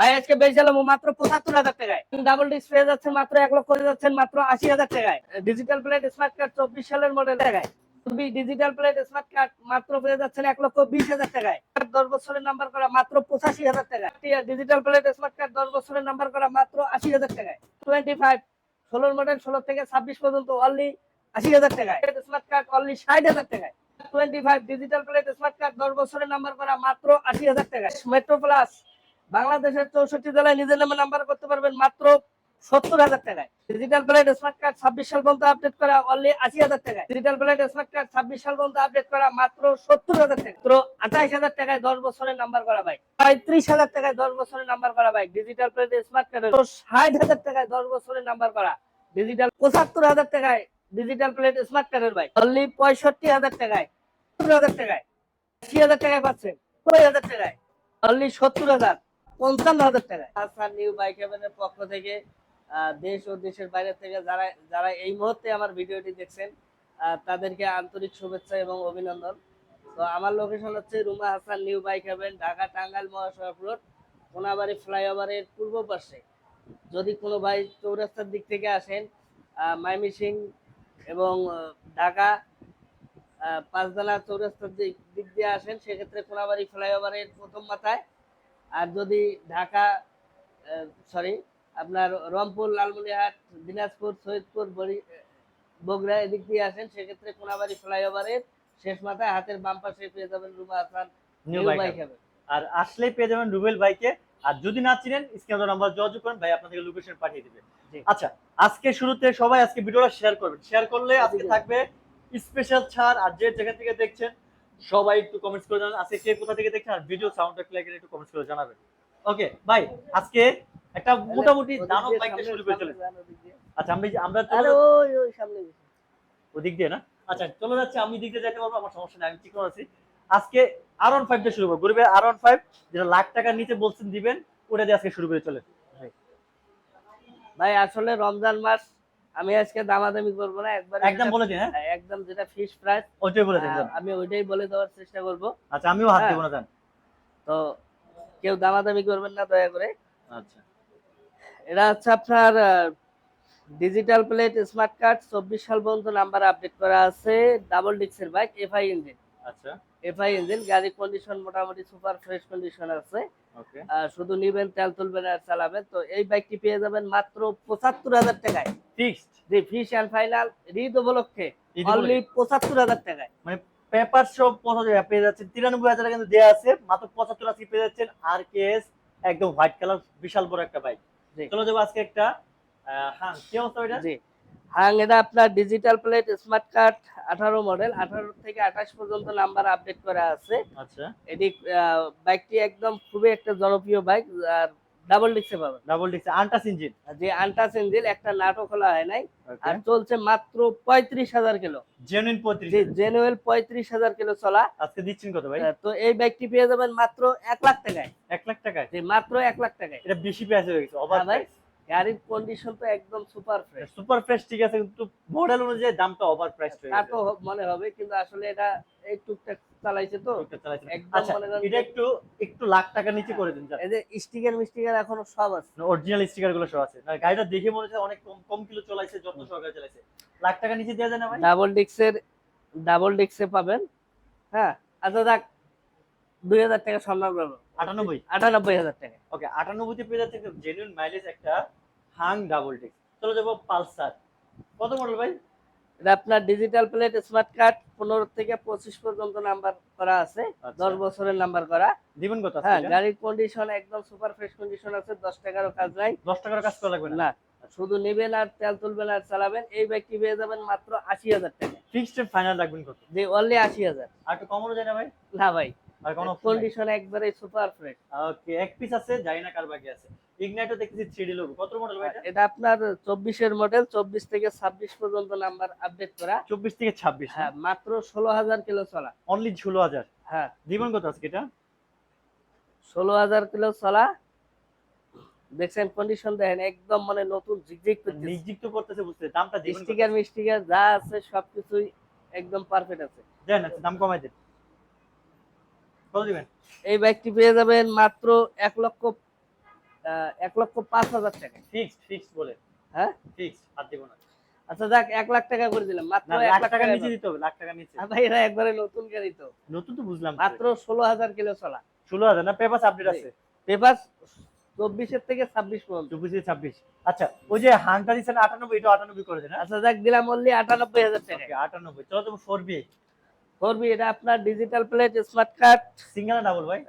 ভাই, আজকে বেচলাম মাত্র পঁচাত্তর হাজার টাকায়। ডাবল ডিস্ক পেয়ে যাচ্ছেন, মাত্র এক লক্ষ যাচ্ছেন, মাত্র আশি হাজার টাকায়। ডিজিটাল প্লেট স্মার্ট কার্ড চব্বিশ সালের মডেল টাকায়। ডিজিটাল প্লেট স্মার্ট কার্ড মাত্র পেয়ে যাচ্ছেন এক লক্ষ বিশ হাজার টাকায়। দশ বছরের নাম্বার করা মাত্র পঁচাশি হাজার টাকায়। ডিজিটাল প্লেট স্মার্ট কার্ড দশ বছরের নাম্বার করা মাত্র আশি হাজার টাকায়। টোয়েন্টি ফাইভ ষোলোর মডেল ষোলো থেকে ছাব্বিশ পর্যন্ত অনলি আশি হাজার টাকায়। স্মার্ট কার্ড অনলি ষাট হাজার টাকায়। Twenty five digital plate smart card দশ বছরের নাম্বার করা মাত্র আশি হাজার টাকায়। মেট্রো প্লাস বাংলাদেশের চৌষট্টি জেলায় নিজের নামে নাম্বার করতে পারবেন মাত্র সত্তর হাজার টাকায়। ডিজিটাল প্লেট স্মার্ট কার্ড ছাব্বিশ সাল পর্যন্ত আপডেট করা অনলি আশি হাজার টাকায়। ডিজিটাল প্লেট স্মার্ট কার্ড ছাব্বিশ সাল পর্যন্ত আপডেট করা মাত্র সত্তর হাজার টাকা মাত্র আঠাইশ হাজার টাকায় দশ বছরের নাম্বার করা বাইক পঁয়ত্রিশ হাজার টাকায় দশ বছরের নাম্বার করা bike digital plate smart card ষাট হাজার টাকায় দশ বছরের নাম্বার করা। ডিজিটাল পঁচাত্তর হাজার টাকায় ডিজিটাল প্লেট স্মার্ট কার্ডের বাইক অনলি পঁয়ষট্টি হাজার টাকায়। সত্তর হাজার টাকায়। আশি হাজার টাকায় পাচ্ছেন। কুড়ি হাজার টাকায়। অনলি সত্তর হাজার। পঞ্চান্ন হাজার টাকা। আসার নিউ বাইক হেভেনের পক্ষ থেকে দেশ ও দেশের বাইরে থেকে যারা যারা এই মুহূর্তে আমার ভিডিওটি দেখছেন তাদেরকে আন্তরিক শুভেচ্ছা এবং অভিনন্দন। তো আমার লোকেশন হচ্ছে Ruma Hasan new bike heaven Dhaka Tangail মহাসড়ক রোড কোনাবাড়ি ফ্লাইওভারের পূর্ব পাশে। যদি কোনো ভাই চৌরাস্তার দিক থেকে আসেন মাইমিসিং এবং ঢাকা পাঁচদানা চৌরাস্তার দিক দিয়ে আসেন, সেক্ষেত্রে কোনাবাড়ি ফ্লাইওভারের প্রথম মাথায় আর যদি ঢাকা সরি আপনার রংপুর লালমনিরহাট দিনাজপুর সৈয়দপুর বগুড়া এদিক দিয়ে আসেন সেক্ষেত্রে কোনাবাড়ি ফ্লাইওভারের শেষ মাথায় হাতের বাম পাশে পেয়ে যাবেন Ruma Hasan new new bike bike আর আসলেই পেয়ে যাবেন রুবেল বাইকে আর যদি না চিনেন স্ক্রিনে নাম্বার যোগাযোগ করেন ভাই আপনাদেরকে লোকেশন পাঠিয়ে দিবে। আচ্ছা আজকে শুরুতে সবাই আজকে ভিডিওটা শেয়ার করবেন। শেয়ার করলে আজকে থাকবে স্পেশাল ছাড়। আর যে জায়গা থেকে দেখছেন সবাই একটু কমেন্টস করে জানান। আজকে কে কোথা থেকে দেখছেন? আর ভিডিও সাউন্ডটা ক্লিয়ার একটু কমেন্টস করে জানাবেন। ওকে ভাই আজকে একটা মোটামুটি দানব বাইকটা শুরু করে সামনে চলে। আচ্ছা আমি আমরা আরে চলে ওই ওই সামনে। ওদিক দিয়ে না? আচ্ছা চলে যাচ্ছে। আমি দিক দিয়ে যেতে পারব আমার সমস্যা নেই আমি ঠিক আছি। আজকে আর ওয়ান ফাইভ দিয়ে শুরু করব। গরিবের আর ওয়ান ফাইভ যেটা লাখ টাকার নিচে বলছেন দিবেন ওটা দিয়ে আজকে শুরু করে চলে। ভাই আসলে রমজান মাস আমি আজকে দামাদামি করব না একবার একদম বলে দিন হ্যাঁ। একদম যেটা ফিক্স প্রাইস ওইটাই বলে দিন আমি ওইটাই বলে দেওয়ার চেষ্টা করব। আচ্ছা আমিও হাত হ্যাঁ। দেবো না জান। তো কেউ দামাদামি করবেন না দয়া করে। আচ্ছা। এটা হচ্ছে আপনার ডিজিটাল প্লেট স্মার্ট কার্ড চব্বিশ সাল পর্যন্ত নাম্বার আপডেট করা আছে ডাবল ডিক্সের বাইক এফআই ইঞ্জিন আচ্ছা। এফআই ইঞ্জিন গাড়ির কন্ডিশন মোটামুটি সুপার ফ্রেশ কন্ডিশন আছে। শুধু নিবেন তেল তুলবেন আর চালাবেন। তো এই বাইকটি পেয়ে যাবেন মাত্র পঁচাত্তর হাজার টাকায়। ফিক্সড যে ফিস অ্যান্ড ফাইনাল ঈদ উপলক্ষে। অনলি পঁচাত্তর হাজার টাকায়। পেপার সব পঁচাত্তর পেয়ে যাচ্ছেন। তিরানব্বই হাজার কিন্তু দেওয়া আছে। মাত্র পঁচাত্তর আজকে পেয়ে যাচ্ছেন আর কে এস একদম হোয়াইট কালার বিশাল বড় একটা বাইক। চলো যাব আজকে একটা হ্যাঁ কি অবস্থা ওইটা জি। এটা আপনার ডিজিটাল প্লেট স্মার্ট কার্ড আঠারো মডেল আঠারো থেকে আঠাশ পর্যন্ত নাম্বার আপডেট করা আছে। আচ্ছা। এটি বাইকটি একদম খুবই একটা জনপ্রিয় বাইক আর ডাবল ডিক্সে পাবেন। ডাবল ডিক্স আন্টাস ইঞ্জিন যে আনটাচ ইঞ্জিন একটা নাটক খোলা হয় নাই আর চলছে মাত্র পঁয়ত্রিশ হাজার কিলো। জেনুইন পঁয়ত্রিশ জেনুয়েল পঁয়ত্রিশ হাজার কিলো চলা। আজকে দিচ্ছেন কত ভাই? তো এই বাইকটি পেয়ে যাবেন মাত্র এক লাখ টাকায়। এক লাখ টাকায়? যে মাত্র এক লাখ টাকায়। এটা বেশি প্রাইস হয়ে গেছে অবাক হ্যাঁ ভাই। গাড়ির কন্ডিশন তো একদম সুপার ফ্রেশ সুপার ফ্রেশ ঠিক আছে কিন্তু মডেল অনুযায়ী দামটা ওভার প্রাইস হয়ে তা তো মনে হবে কিন্তু আসলে এটা এই টুকটাক চালাইছে তো। একদম আচ্ছা মনে এটা একটু একটু লাখ টাকা নিচে করে দিন এই যে স্টিকার মিস্টিকার এখনও সব আছে। অরিজিনাল স্টিকারগুলো সব আছে। না, গাড়িটা দেখে মনে হচ্ছে অনেক কম কম কিলো চলাইছে যত্ন সহকারে চালাইছে। লাখ টাকা নিচে দেওয়া যায় না ভাই? ডাবল ডিক্সের ডাবল ডিক্সে পাবেন। হ্যাঁ আচ্ছা দেখ দুই হাজার টাকা সম্মান আটানব্বই। আটানব্বই হাজার টাকা। ওকে আটানব্বইতে পেয়ে যাচ্ছে জেনুইন মাইলেজ একটা হাং ডাবল টেক। চলো যাব পালসার। কত মডেল ভাই? এটা আপনার ডিজিটাল প্লেট স্মার্ট কার্ড পনেরো থেকে পঁচিশ পর্যন্ত নাম্বার করা আছে। আচ্ছা। দশ বছরের নাম্বার করা। দিবেন কত হ্যাঁ গাড়ির কন্ডিশন একদম সুপার ফ্রেশ কন্ডিশন আছে দশ টাকারও কাজ নাই। দশ টাকার কাজ করা লাগবে না? শুধু নেবেন আর তেল তুলবেন আর চালাবেন। এই বাইকটি পেয়ে যাবেন মাত্র আশি হাজার টাকা ফিক্সড ফাইনাল রাখবেন কত? যে অনলি আশি হাজার। আর একটু কমানো যায় না ভাই? না ভাই। কন্ডিশন একবারে সুপার ফ্রেশ ওকে এক পিস আছে জানি না কার বাকি আছে। ইগনাইটও দেখতেছি লোগো কত মডেল ভাই এটা? আপনার চব্বিশের মডেল চব্বিশ থেকে ছাব্বিশ পর্যন্ত নাম্বার আপডেট করা। চব্বিশ থেকে ছাব্বিশ হ্যাঁ? মাত্র ষোলো হাজার কিলো চলা। অনলি ষোলো হাজার। হ্যাঁ। দিবেন কত আজকে এটা? ষোলো হাজার কিলো চলা। দেখছেন কন্ডিশন দেখেন একদম মানে নতুন ঝিকঝিক করতেছে। নিযুক্ত করতেছে বুঝতে দামটা স্টিকার মিস্টিকার যা আছে সবকিছুই একদম পারফেক্ট আছে। দেন আচ্ছা দাম কমাই দেন। কত দিবেন। এই বাইকটি পেয়ে যাবেন মাত্র এক লক্ষ এক লক্ষ পাঁচ হাজার টাকা। ফিক্সড ফিক্সড বলে। হ্যাঁ? ফিক্সড আর দিব না। আচ্ছা যাক এক লাখ টাকা করে দিলাম। মাত্র এক লাখ লাখ টাকা টাকা নিচে দিতে হবে লাখ টাকা নিচে। ভাই এরা একবারে নতুন গাড়ি তো। নতুন তো বুঝলাম। মাত্র ষোলো হাজার কিলো চলা। ষোলো হাজার না পেপার আপডেট জি। আছে। পেপার চব্বিশের থেকে ছাব্বিশ পর্যন্ত। চব্বিশ ছাব্বিশ। আচ্ছা ওই যে হানটা দিচ্ছেন আটানব্বই এটা আটানব্বই করে দেন আচ্ছা যাক দিলাম অনলি আটানব্বই হাজার টাকা। আটানব্বই। চলো তো ফোর বি করবি এটা আপনার digital plate smart card single double ভাই?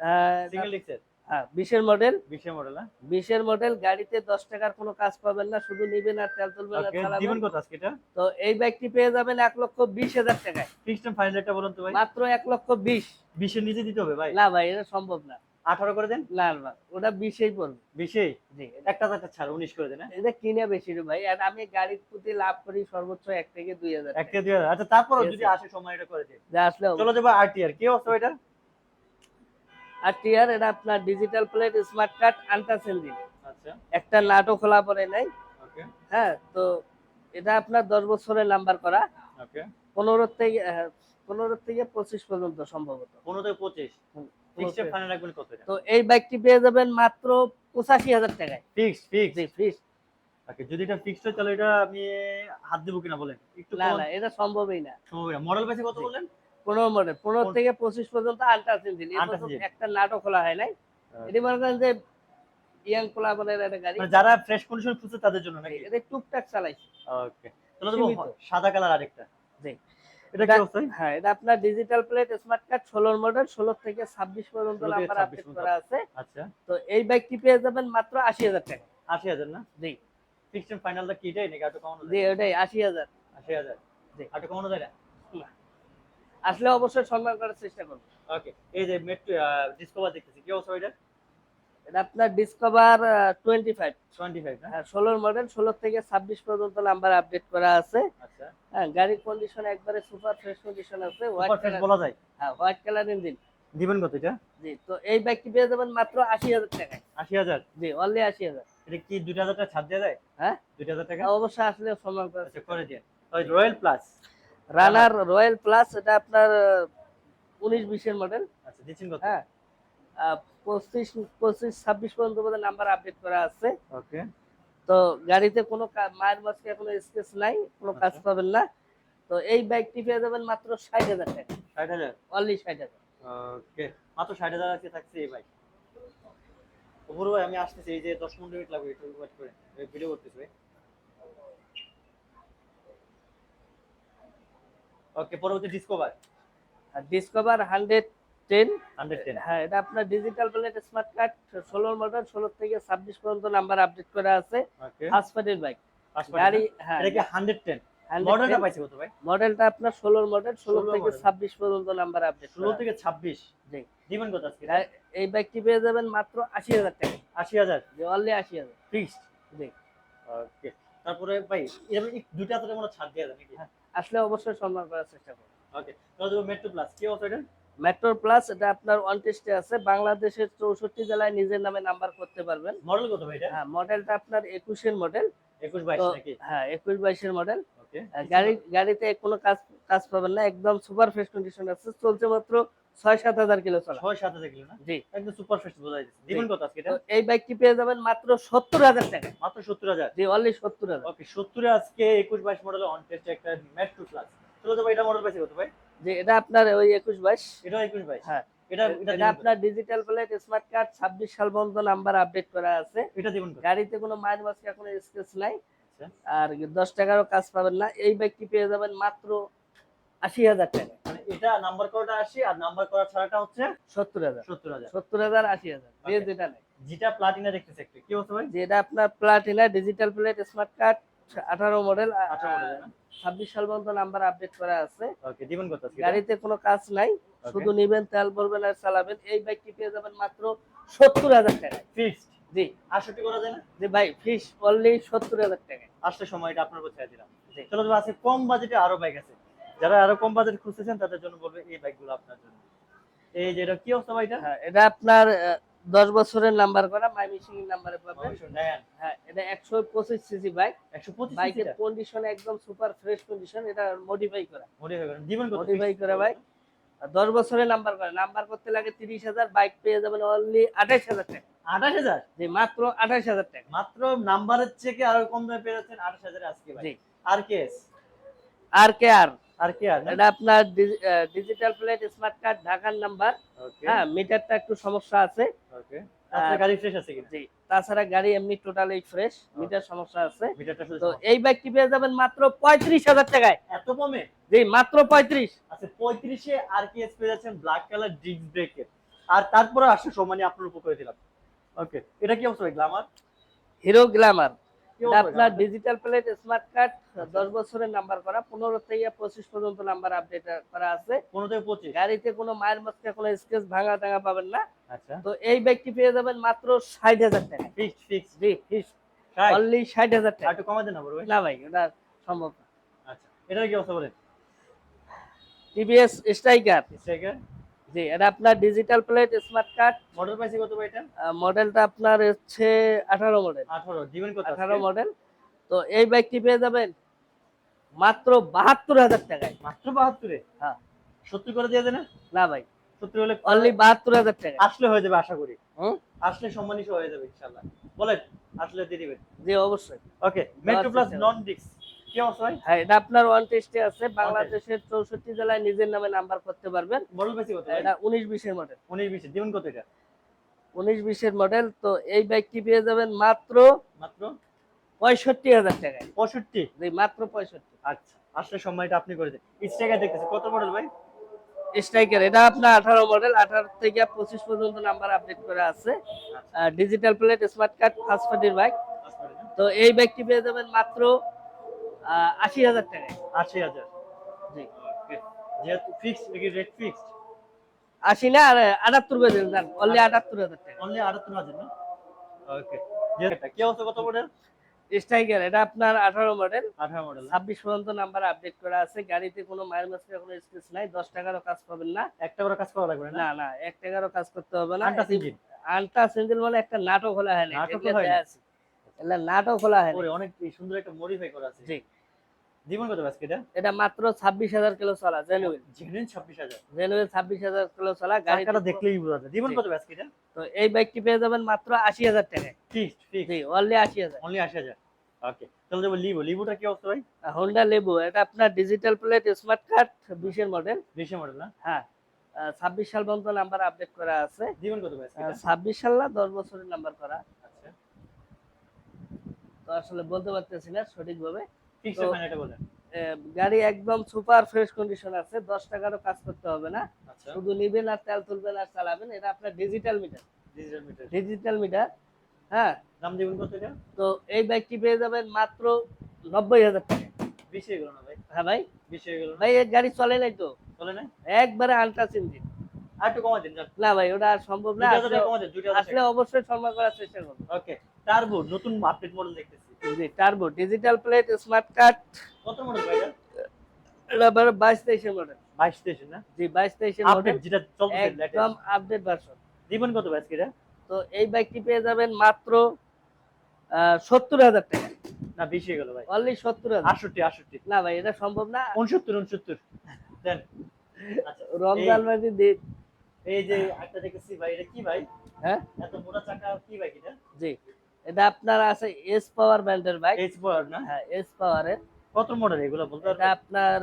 সিঙ্গেল ডিক্সের হ্যাঁ বিশের মডেল বিশের মডেল না? বিশের মডেল গাড়িতে দশ টাকার কোনো কাজ পাবেন না শুধু নিবেন আর তেল তুলবেন আর চালাবেন। কত আজকে এটা? তো এই বাইকটি পেয়ে যাবেন এক লক্ষ বিশ হাজার টাকায়। ফিক্সড ফাইনালটা বলুন তো ভাই। মাত্র এক লক্ষ বিশ। বিশের নিচে দিতে হবে ভাই। না ভাই এটা সম্ভব না। আঠারো করে দেন? না না ওটা বিশেই পড়বে। বিশে জি একটা চারটা ছাড় উনিশ করে দেন হ্যাঁ? এটা কিনে বেশি রে ভাই আর আমি গাড়ির প্রতি লাভ করি সর্বোচ্চ এক থেকে দুই হাজার এক থেকে দুই হাজার। আচ্ছা তারপরও Yes, যদি আসে সময় এটা করে দিন। যা আসলে চলো যাব আরটিআর কি অবস্থা এটা আর টিয়ার এটা আপনার digital plate smart card untouch engine আচ্ছা। একটা নাটও খোলা পড়ে নাই। ওকে। হ্যাঁ তো এটা আপনার দশ বছরের নাম্বার করা। ওকে। পনেরো থেকে পনেরো থেকে পঁচিশ পর্যন্ত সম্ভবত। পনেরো থেকে পঁচিশ। তো এই বাইকটি পেয়ে যাবেন মাত্র পঁচাশি হাজার টাকায়। জি ফ্রিজ ওকে যদি এটা ফিক্সড হয় তাহলে এটা আমি হাত দেবো কিনা বলেন? একটু না না এটা সম্ভবই না। মডেল পেছে কত জি। বললেন? পনেরো মডেল পনেরো থেকে পঁচিশ পর্যন্ত আনটাচ ইঞ্জিন। একটা নাটও খোলা হয় নাই। এটি মনে করেন যে ইয়াং খোলা পোলাপনের একটা গাড়ি। মানে যারা ফ্রেশ কন্ডিশন খুঁজছে তাদের জন্য নাকি? এটা টুকটাক চালাইছে। ওকে তাহলে সাদা কালার আরেকটা। জি। এটা কি অবস্থা? হ্যাঁ এটা আপনার ডিজিটাল প্লেট স্মার্ট কার্ড ষোলোর মডেল ষোলো থেকে ছাব্বিশ পর্যন্ত 16 নাম্বার আপডেট করা আছে। আচ্ছা। তো এই বাইকটি পেয়ে যাবেন মাত্র আশি হাজার টাকা। আশি হাজার না? জি। ফিক্সড ফাইনালটা কি এটাই নাকি একটু কমানো জি ওটাই আশি হাজার। আশি হাজার। জি। একটু কমানো যায় না। আসলে অবশ্যই সম্মান করার চেষ্টা করব। ওকে এই যে মেট্রো ডিসকভার দেখতেছি। কি অবস্থা এটা এটা আপনার Discover twenty five twenty five হ্যাঁ ষোলোর মডেল ষোলো থেকে ছাব্বিশ পর্যন্ত নাম্বার আপডেট করা আছে। আচ্ছা। হ্যাঁ গাড়ির কন্ডিশন একবারে সুপার ফ্রেশ কন্ডিশন আছে হোয়াইট কালার বলা যায়? হ্যাঁ হোয়াইট কালার ইঞ্জিন দিবেন কত এটা? জি তো এই বাইকটি পেয়ে যাবেন মাত্র আশি হাজার টাকায়। আশি হাজার? জি অনলি আশি হাজার। এটা কি দুইটা হাজার টাকা ছাড় দেওয়া যায়? হ্যাঁ? দুইটা হাজার টাকা? অবশ্যই আসলে সম্মান আচ্ছা করে দিয়ে ওই royal plus runner royal plus এটা আপনার উনিশ বিশের মডেল আচ্ছা দিচ্ছেন কত? হ্যাঁ। পঁচিশ পঁচিশ ছাব্বিশ পর্যন্ত বোধহয় নাম্বার আপডেট করা আছে। ওকে। তো গাড়িতে কোনো মায়ের মাঝকে কোনো স্কেচ নাই কোনো কাজ আচ্ছা। পাবেন না। তো এই বাইকটি পেয়ে যাবেন মাত্র ষাট হাজার টাকা। ষাট হাজার? অনলি ষাট হাজার। ওকে। মাত্র ষাট হাজার আজকে থাকছে এই ভাই উপর ভাই আমি আসতেছি এই যে দশ মিনিট লাগবে একটু ওয়েট করে। ভিডিও করতেছি ভাই। ওকে পরবর্তী ডিসকভার আর ডিসকভার হান্ড্রেড টেন হ্যাঁ এটা আপনার ডিজিটাল প্লেট স্মার্ট কার্ড ষোলোর মডেল ষোলো থেকে ছাব্বিশ পর্যন্ত নাম্বার আপডেট করা আছে। হাসপাতের বাইক গাড়ি হ্যাঁ। এটা হান্ড্রেড টেন মডেলটা পাইছে কত ভাই? মডেলটা আপনার ষোলোর মডেল ষোলো থেকে ছাব্বিশ পর্যন্ত নাম্বার আপডেট ষোলো থেকে ছাব্বিশ? জি। দিবেন কত আজকে? এই বাইকটি পেয়ে যাবেন মাত্র আশি হাজার টাকা। আশি হাজার? অনলি আশি হাজার। ফিক্সড জি। ওকে তারপরে ভাই এরকম দুইটা হাতে মনে ছাড় দেওয়া যায় নাকি? হ্যাঁ। আসলে অবশ্যই সম্মান করার চেষ্টা করব। ওকে তাহলে মেট্রো প্লাস কি এটা? মেট্রো প্লাস এটা আপনার ওয়ান টেস্টে আছে। বাংলাদেশের চৌষট্টি জেলায় নিজের নামে নাম্বার করতে পারবেন। মডেল কত ভাই এটা? হ্যাঁ মডেলটা আপনার একুশের মডেল একুশ বাইশ নাকি? হ্যাঁ একুশ বাইশের মডেল গাড়ি গাড়িতে কোনো কাজ কাজ পাবেন না। একদম সুপার ফ্রেশ কন্ডিশন আছে। চলছে মাত্র ছয় সাত হাজার কিলো চলা। ছয় সাত হাজার কিলো না? জি। একদম সুপার ফেস্ট বোঝাই দিবেন কত আজকে এই বাইকটি পেয়ে যাবেন মাত্র সত্তর হাজার টাকা। মাত্র সত্তর হাজার? জি অনলি সত্তর হাজার। ওকে সত্তরে আজকে একুশ বাইশ মডেল অন টেস্ট একটা মেট্রো প্লাস চলো তো ভাই এটা মডেল পাইছে কত ভাই? যে এটা আপনার ওই একুশ বাইশ? এটা একুশ বাইশ। হ্যাঁ। এটা এটা এটা দিবেন কত? আপনার ডিজিটাল প্লেট স্মার্ট কার্ড ছাব্বিশ সাল পর্যন্ত নাম্বার আপডেট করা আছে। এটা দিবেন গাড়িতে কোনো মাইল মাসকে কোনো স্কেচ নাই। আচ্ছা। আর দশ টাকারও কাজ পাবেন না। এই বাইকটি পেয়ে যাবেন মাত্র আশি হাজার টাকা মানে এটা নাম্বার করাটা আসি আর নাম্বার করা ছাড়াটা হচ্ছে সত্তর হাজার। সত্তর হাজার। সত্তর হাজার আশি হাজার। যেটা নেই যেটা প্লাটিনা দেখতেছে কি অবস্থা ভাই? যেটা আপনার Platina digital plate smart card আঠারো মডেল ছাব্বিশ সাল পর্যন্ত নাম্বার আপডেট করা আছে। এটা? গাড়িতে কোনো কাজ নাই শুধু নিবেন তেল ভরবেন আর চালাবেন। এই বাইকটি পেয়ে যাবেন মাত্র সত্তর হাজার টাকায়। ফিক্সড জি। আটষট্টি করা যায় না? যে ভাই ফিস অনলি সত্তর হাজার টাকায়। আসলে সময়টা আপনার উপর দিলাম। চলো আছে কম বাজেটে আরও বাইক আছে। যারা আরও কম বাজেট খুঁজতেছেন তাদের জন্য বলবে এই বাইকগুলো আপনার জন্য। এই যে এটা কি অবস্থা ভাইটা হ্যাঁ এটা আপনার দশ বছরের নাম্বার করা মাই মিশিং নাম্বারে পাবেন। হ্যাঁ এটা একশো পঁচিশ সিসি বাইক। একশো পঁচিশ বাইকের কন্ডিশন একদম সুপার ফ্রেশ কন্ডিশন এটা মডিফাই করা। মডিফাই করা। ভাই? আর দশ বছরের নাম্বার করে। নাম্বার করতে লাগে তিরিশ হাজার বাইক পেয়ে যাবেন অনলি আঠাইশ হাজার টাকা। আঠাশ হাজার? জি মাত্র আঠাইশ হাজার টাকা। মাত্র নাম্বারের থেকে আরও কম দামে পেয়ে যাচ্ছেন আঠাশ হাজার আজকে আর কে আর কে আর আর কে আর এটা আপনার ডিজিটাল প্লেট স্মার্ট কার্ড ঢাকার নাম্বার হ্যাঁ মিটারটা একটু সমস্যা আছে। ওকে আপনার গাড়ি ফ্রেশ আছে কিনা? জি তাছাড়া গাড়ি এমনি টোটালি ফ্রেশ মিটার সমস্যা আছে। মিটারটা তো এই বাইকটি পেয়ে যাবেন মাত্র পঁয়ত্রিশ হাজার টাকায়। এত কমে? জি মাত্র পঁয়ত্রিশ। আচ্ছা পঁয়ত্রিশে আর কে এস পেয়ে যাচ্ছেন ব্ল্যাক কালার ডিস্ক ব্রেকের আর তারপরে আসছে সমানে আপনার উপর করে দিলাম। ওকে এটা কি অবস্থা গ্লামার হিরো গ্ল্যামার অবস্থা আপনার ডিজিটাল প্লেট স্মার্ট কার্ড দশ বছরের নাম্বার করা পনেরো থেকে পঁচিশ পর্যন্ত নাম্বার আপডেট করা আছে। পনেরো থেকে পঁচিশ? গাড়িতে কোনো মায়ের মধ্যে কোনো স্কেচ ভাঙা টাঙা পাবেন না। আচ্ছা। তো এই বাইকটি পেয়ে যাবেন মাত্র ষাট হাজার টাকা। ফিক্স ফিক্স জি ফিক্স অনলি ষাট হাজার টাকা। একটু কমাতে না বড় ভাই না ভাই ওটা সম্ভব না। আচ্ছা এটার কি অবস্থা বলেন? টিভিএস স্ট্রাইকার স্ট্রাইকার জি এটা আপনার digital plate smart card model পাইছি কত ভাই এটা? মডেলটা আপনার হচ্ছে আঠারো মডেল আঠারো দিবেন কত আঠারো মডেল তো এই বাইকটি পেয়ে যাবেন মাত্র বাহাত্তর হাজার টাকায়। মাত্র বাহাত্তরে? হ্যাঁ। সত্যি করে দিয়ে দেন না ভাই। সত্যি হলে অনলি বাহাত্তর হাজার টাকা আসলে হয়ে যাবে আশা করি। হুম? আসলে সম্মানিত হয়ে যাবে ইনশাআল্লাহ। বলেন আসলে দিয়ে দিবেন। জি অবশ্যই। ওকে মেট্রো প্লাস নন ডিক্স হ্যাঁ এটা আপনার ওয়ান টেস্টে আছে। বাংলাদেশের চৌষট্টি জেলায় নিজের নামে নাম্বার করতে পারবেন। মডেল পাইছি কত এটা উনিশ বিশের মডেল উনিশ বিশ দিবেন কত এটা? উনিশ বিশের মডেল তো এই বাইকটি পেয়ে যাবেন? মাত্র মাত্র? পঁয়ষট্টি হাজার টাকায়। পঁয়ষট্টি? মাত্র পঁয়ষট্টি। আচ্ছা আসলে সম্মানটা আপনি করে দেন। স্ট্রাইকার দেখতেছি কত মডেল ভাই? স্ট্রাইকার এটা আপনার আঠারো মডেল আঠারো থেকে পঁচিশ পর্যন্ত নাম্বার আপডেট করা আছে। Digital plate smart card first পার্টির বাইক তো এই বাইকটি পেয়ে যাবেন মাত্র আশি হাজার টাকায়। আশি হাজার। জি। যেহেতু ফিক্সড নাকি রেট ফিক্সড আশি না আর আটাত্তর যাবেন অনলি আটাত্তর হাজার টাকা। অনলি আটাত্তর হাজার না? ওকে কি অবস্থা কত মডেল স্ট্রাইকার এটা আপনার আঠারো মডেল আঠারো মডেল ছাব্বিশ পর্যন্ত নাম্বার আপডেট করা আছে। গাড়িতে কোনো মায়ের মাসে কোনো স্পেস নাই। দশ টাকারও কাজ পাবেন না। একটা করে কাজ করা লাগবে না? না এক টাকারও কাজ করতে হবে না। আনটা সিঙ্গেল আনটা সিঙ্গেল মানে একটা নাটক হলে হয় না। এগুলো হয় নাটক খোলা হয় ওরে অনেক সুন্দর একটা মডিফাই করা আছে। জি। জীবন কত আজকে এটা? এটা মাত্র ছাব্বিশ হাজার কিলো চলা জেনুইন জেনুইন ছাব্বিশ হাজার। জেনুইন ছাব্বিশ হাজার কিলো চলা গাড়ি গাড়িটা দেখলেই বোঝা যায়। জীবন কত আজকে এটা? তো এই বাইকটি পেয়ে যাবেন মাত্র আশি হাজার টাকায়। ফিক্সড ফিক্সড জি অনলি আশি হাজার। অনলি আশি হাজার। ওকে তাহলে যাব লিভো লিভোটা কি অবস্থা ভাই? হোন্ডা লেবু এটা আপনার ডিজিটাল প্লেট স্মার্ট কার্ড বিশের মডেল বিশে মডেল না? হ্যাঁ। ছাব্বিশ সাল পর্যন্ত নাম্বার আপডেট করা আছে। জীবন কত? ছাব্বিশ সাল না দশ বছরের নাম্বার করা। আসলে বলতে পারতেছি না সঠিকভাবে। গাড়ি একদম সুপার ফ্রেশ কন্ডিশন আছে দশ টাকারও কাজ করতে হবে না। আচ্ছা। শুধু নিবেন আর তেল তুলবেন আর চালাবেন এটা আপনার digital meter digital meter digital meter হ্যাঁ। কত এটা? তো এই বাইকটি পেয়ে যাবেন মাত্র নব্বই হাজার টাকা। বিশে গেল না ভাই? হ্যাঁ ভাই। বিশে গেল ভাই এই গাড়ি চলে নাই তো। চলে না একবারে আলট্রাস ইঞ্জিন আর একটু কমা দিন না ভাই ওটা সম্ভব না। আসলে- অবশ্যই সম্মান করার চেষ্টা করব। ওকে টার্বো নতুন আপডেট মডেল দেখতেছি। জি turbo digital plate smart card কত মডেল ভাই এটা? বাইশ তেইশের মডেল বাইশ স্টেশন না? জি বাইশ তেইশের মডেল আপডেট যেটা চলতেছে একদম আপডেট ভার্সন জীবন কত আজকে এটা? তো এই বাইকটি পেয়ে যাবেন মাত্র সত্তর হাজার টাকা। না বিশে গেল ভাই। অনলি সত্তর হাজার। আটষট্টি আটষট্টি। না ভাই এটা সম্ভব না। উনসত্তর উনসত্তর। দেন। আচ্ছা রমজান মাসে এই যে একটা দেখেছি ভাই এটা কি ভাই? হ্যাঁ? এত মোটা চাকা কি ভাই এটা? জি। এটা আপনার আছে এস পাওয়ার বাইক পাওয়ার না? হ্যাঁ এস পাওয়ারের কত মডেল এগুলো বলতে এটা আপনার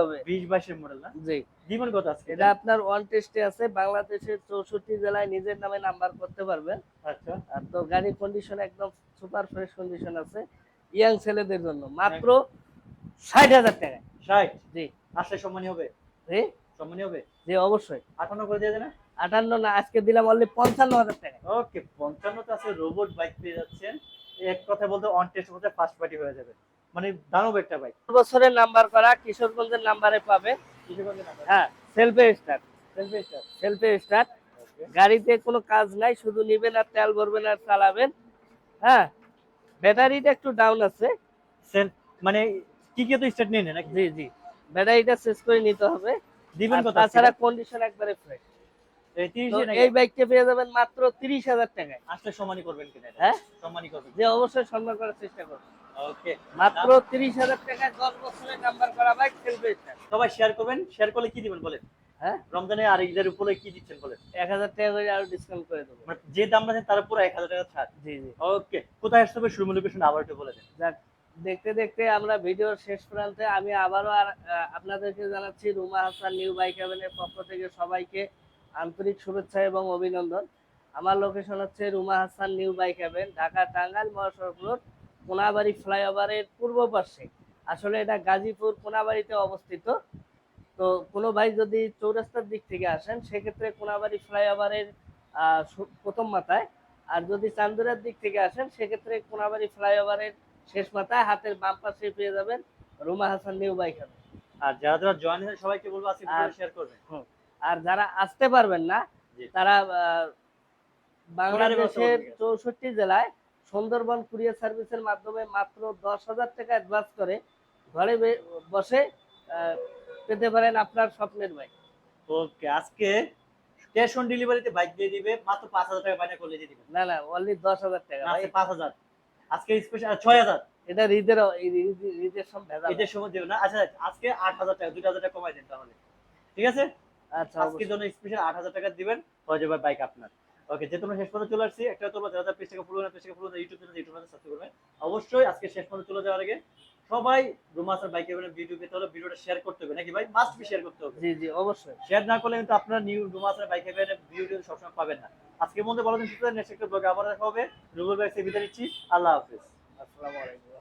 হবে। মডেল না? জি। জীবন কত আজকে এটা আপনার ওয়ান টেস্টে আছে বাংলাদেশের চৌষট্টি জেলায় নিজের নামে নাম্বার করতে পারবেন। আচ্ছা। আর তো গাড়ির কন্ডিশন একদম সুপার ফ্রেশ কন্ডিশন আছে ইয়াং ছেলেদের জন্য। মাত্র ষাট হাজার টাকা ষাট? জি। আসলে সম্মানী হবে। জি। সম্মানী হবে জি অবশ্যই। আটান্ন করে দিয়ে দেন আটান্ন না আজকে দিলাম অনলি পঞ্চান্ন হাজার টাকা। ওকে পঞ্চান্নতে আছে রোবট বাইক পেয়ে যাচ্ছেন। এক কথা বলতে অন টেস্ট বলতে ফার্স্ট পার্টি হয়ে যাবে। মানে দানব একটা বাইক বছরের নাম্বার করা কিশোরগঞ্জের নাম্বারে পাবে। হ্যাঁ সেলফে স্টার্ট সেলফে স্টার্ট গাড়িতে কোনো কাজ নাই শুধু নিবেন আর তেল ভরবেন আর চালাবেন। হ্যাঁ ব্যাটারিটা একটু ডাউন আছে। মানে কি কি তো স্টার্ট নিয়ে নাকি? জি জি। ব্যাটারিটা শেষ করে নিতে হবে। দিবেন আর কত তাছাড়া কন্ডিশন একবারে ফ্রেশ এই তো 30 নাকি এই বাইকটা পেয়ে যাবেন মাত্র তিরিশ হাজার টাকায়। আসলে সম্মানী করবেন কিনা? হ্যাঁ? করবেন। যে অবশ্যই সম্মান করার চেষ্টা করব ওকে মাত্র তিরিশ হাজার টাকায় দশ বছরের নাম্বার করা বাইক সবাই শেয়ার করবেন। শেয়ার করলে কি দিবেন বলেন? হ্যাঁ? রমজানে আর ঈদের উপরে কি দিচ্ছেন বলেন? এক হাজার টাকা করে আরও ডিসকাউন্ট করে দেবো। মানে যে দাম আছে তার পুরো এক হাজার টাকা ছাড়। জি জি। ওকে কোথায় আসতে হবে? শুরু লোকেশন আবার একটু বলে দেন। যাক। দেখতে দেখতে আমরা ভিডিওর শেষ প্রান্তে আমি আবারও আর আপনাদেরকে জানাচ্ছি রুমা হাসান নিউ বাইক হেভেনের পক্ষ থেকে সবাইকে আন্তরিক শুভেচ্ছা এবং অভিনন্দন। আমার লোকেশন হচ্ছে Ruma Hasan new bike heaven Dhaka Tangail মহাসড়ক রোড, কোনাবাড়ি ফ্লাইওভারের পূর্ব পাশে। আসলে এটা গাজীপুর কোনাবাড়িতে অবস্থিত। তো কোনো ভাই যদি চৌরাস্তার দিক থেকে আসেন, সেক্ষেত্রে কোনাবাড়ি ফ্লাইওভারের প্রথম মাথায়। আর যদি চান্দুরার দিক থেকে আসেন, সেক্ষেত্রে কোনাবাড়ি ফ্লাইওভারের শেষ মাথায় হাতের বাম পাশে পেয়ে যাবেন রুমা হাসান নিউ বাইক আর যারা যারা জয়েন হয়েছে সবাইকে বলব আজকে শেয়ার করবেন। আর যারা আসতে পারবেন না তারা বাংলাদেশের চৌষট্টি জেলায় সুন্দরবন কুরিয়ার সার্ভিসের মাধ্যমে মাত্র দশ হাজার টাকা অ্যাডভান্স করে ঘরে বসে পেতে পারেন আপনার স্বপ্নের বাইক ওকে আজকে ক্যাশ অন ডেলিভারিতে বাইক দিয়ে দিবে মাত্র পাঁচ হাজার টাকা বাইনা করলে দিয়ে দিবে। না না অনলি দশ হাজার টাকা পাঁচ হাজার। আজকে স্পেশাল ছয় হাজার। এটা ঈদের ঈদের সব ভেজাল। ঈদের সময় দেবে না? আচ্ছা আজকে আট হাজার টাকা দুটো হাজার টাকা কমাই দেন তাহলে। ঠিক আছে? আচ্ছা আজকের জন্য স্পেশাল আট হাজার টাকা দিবেন। হয়ে যাবে বাইক আপনার। ওকে যে তোমরা শেষ পর্যন্ত চলে আসছি একটা তোমরা যারা যারা পেজ থেকে ফুলো না পেজ থেকে follow YouTube channel YouTube channel subscribe করবে। অবশ্যই আজকে শেষ পর্যন্ত চলে যাওয়ার আগে সবাই রুমাসের বাইক এর ভিডিও পেতে হলে ভিডিওটা শেয়ার করতে হবে নাকি ভাই? মাস্ট বি শেয়ার করতে হবে। জি জি অবশ্যই। শেয়ার না করলে কিন্তু আপনার নিউ রুমাসের বাইক এর ভিডিও সবসময় পাবেন না। আজকের মধ্যে বলো দিন নেক্সট একটা ব্লগে আবার দেখা হবে। রুবুল বাইক থেকে বিদায় নিচ্ছি। আল্লাহ হাফেজ। আসসালামু আলাইকুম।